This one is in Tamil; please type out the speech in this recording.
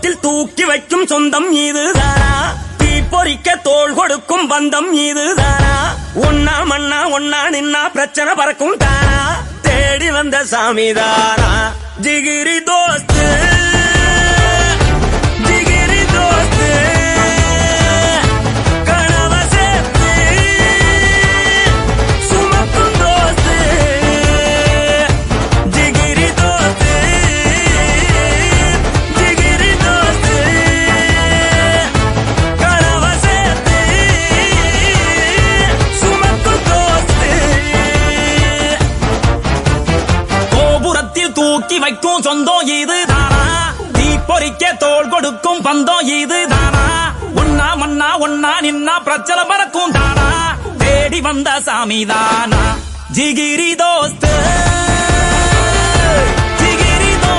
கோபுரத்தில் தூக்கி வைக்கும் சொந்தம் இதுதானா? தீ பொறிக்க தோல் கொடுக்கும் பந்தம் இதுதானா? ஒன்னா மண்ணா ஒன்னா நின்னா பிரச்சனை பறக்கும் தானா? தேடி வந்த சாமிதானா? ஜிகிரி தோஸ்து கோபுரத்தில் தூக்கி வைக்கும் சொந்தம் இது தானா தீ பொறிக்க தோல் கொடுக்கும் பந்தம் இது தானா ஒன்னா மன்னா ஒன்னா நின்னா பிரச்சனை பறக்கும் தானா? தேடி வந்த சாமி தானா ஜிகிரி தோஸ்து